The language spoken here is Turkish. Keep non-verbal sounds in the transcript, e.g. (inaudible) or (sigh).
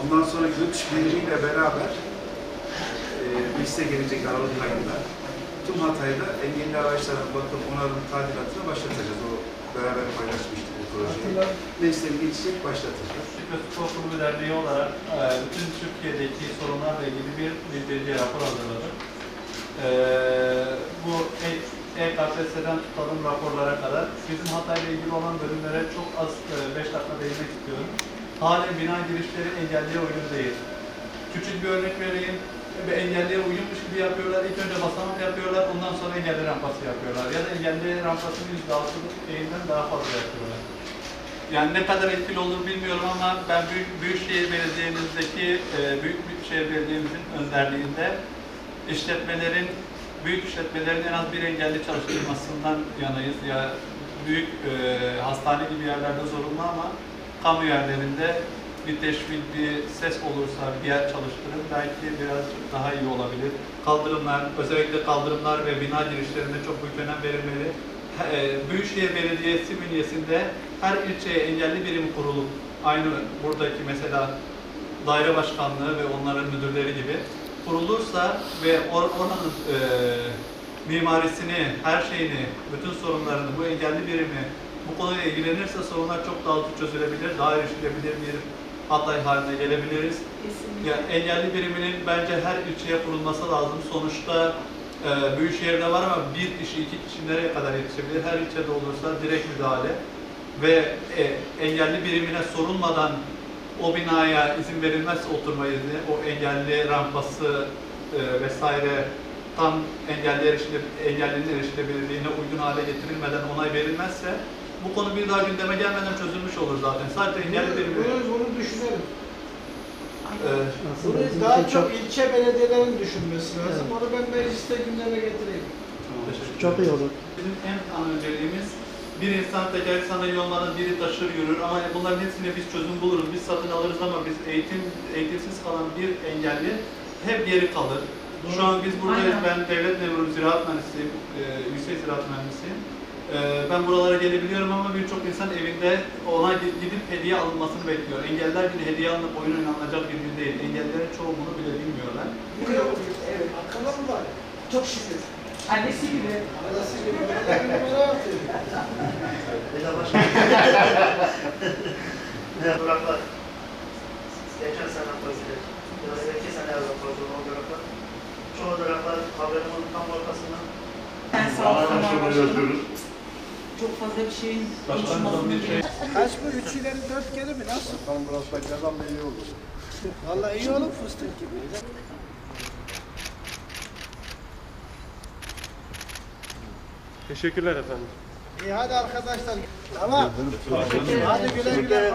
Ondan sonra göç birimiyle beraber e, meclise gelecek Aralık ayında tüm Hatay'da engelli araçlara bakım onarım tadilatına başlatacağız. O beraber paylaşmıştık bu projeyi. Meclise geçecek başlatacağız. Ve Spor Kulübü Derneği olarak e, bütün Türkiye'deki sorunlarla ilgili bir bildirici rapor hazırladık. E, bu E- EKPS'den tutalım raporlara kadar bizim Hatay'la ilgili olan bölümlere çok az 5 dakika değinmek istiyorum. Halen bina girişleri engelliye uygun değil. Küçük bir örnek vereyim. Bir engelliye uyummuş gibi yapıyorlar. İlk önce basamak yapıyorlar, ondan sonra engelli rampası yapıyorlar. Ya da engelli rampasının %6'lık eğimden daha fazla yapıyorlar. Yani ne kadar etkili olur bilmiyorum ama ben Büyük, Büyükşehir Belediye'mizdeki, e, Büyükşehir Belediye'mizin önderliğinde işletmelerin, büyük işletmelerin en az bir engelli çalıştırmasından yanayız. Ya büyük e, hastane gibi yerlerde zorunlu ama kamu yerlerinde bir teşvik, bir ses olursa bir yer çalıştırın belki biraz daha iyi olabilir. Kaldırımlar, özellikle kaldırımlar ve bina girişlerinde çok büyük önem verilmeli. E, Büyükşehir Belediyesi bünyesinde her ilçeye engelli birim kurulup aynı buradaki mesela daire başkanlığı ve onların müdürleri gibi kurulursa ve or- oranın e, mimarisini, her şeyini, bütün sorunlarını, bu engelli birimi bu konuyla ilgilenirse sorunlar çok daha hızlı çözülebilir, daha erişilebilir bir Hatay haline gelebiliriz. Kesinlikle. Ya engelli biriminin bence her ilçeye kurulması lazım. Sonuçta e, büyük şehirde var ama bir kişi, iki kişi nereye kadar yetişebilir? Her ilçede olursa direkt müdahale ve e, engelli birimine sorulmadan o binaya izin verilmezse oturma izni, o engelli rampası e, vesaire tam engelli erişile, engellinin erişilebilirliğine uygun hale getirilmeden onay verilmezse bu konu bir daha gündeme gelmeden çözülmüş olur zaten. Sadece engelli birimi... Bunu, bunu düşünelim. e, Bunu daha çok ilçe belediyelerin düşünmesi lazım. Onu ben mecliste gündeme getireyim. teşekkür Çok iyi olur. Bizim en ana önceliğimiz bir insan tekerlek sandalye olmadan biri taşır yürür ama bunların hepsine biz çözüm buluruz. Biz satın alırız ama biz eğitim eğitimsiz kalan bir engelli hep geri kalır. Şu an biz buradayız. Aynen. Ben devlet memuru, ziraat mühendisiyim, e, yüksek ziraat mühendisiyim. E, ben buralara gelebiliyorum ama birçok insan evinde ona gi- gidip hediye alınmasını bekliyor. Engelliler günü hediye alınıp oyun oynanacak bir gün değil. Engellilerin çoğu bunu bile bilmiyorlar. Evet. Akıllı mı var? Çok şükür. Annesi gibi. Arası gibi. başka. Duraklar. Geçen sene fazla. Ya da iki sene evvel fazla o duraklar. Çoğu duraklar havalimanının tam ortasında. Ben sağ olsun. Çok fazla bir şeyin Başkanımızın bir şey Kaç mı? Üç ileri dört geri mi? Nasıl? Tam biraz beklerden de iyi olur. (laughs) Vallahi iyi olur fıstık gibi. Teşekkürler efendim. İyi hadi arkadaşlar. Tamam. Hadi güle güle.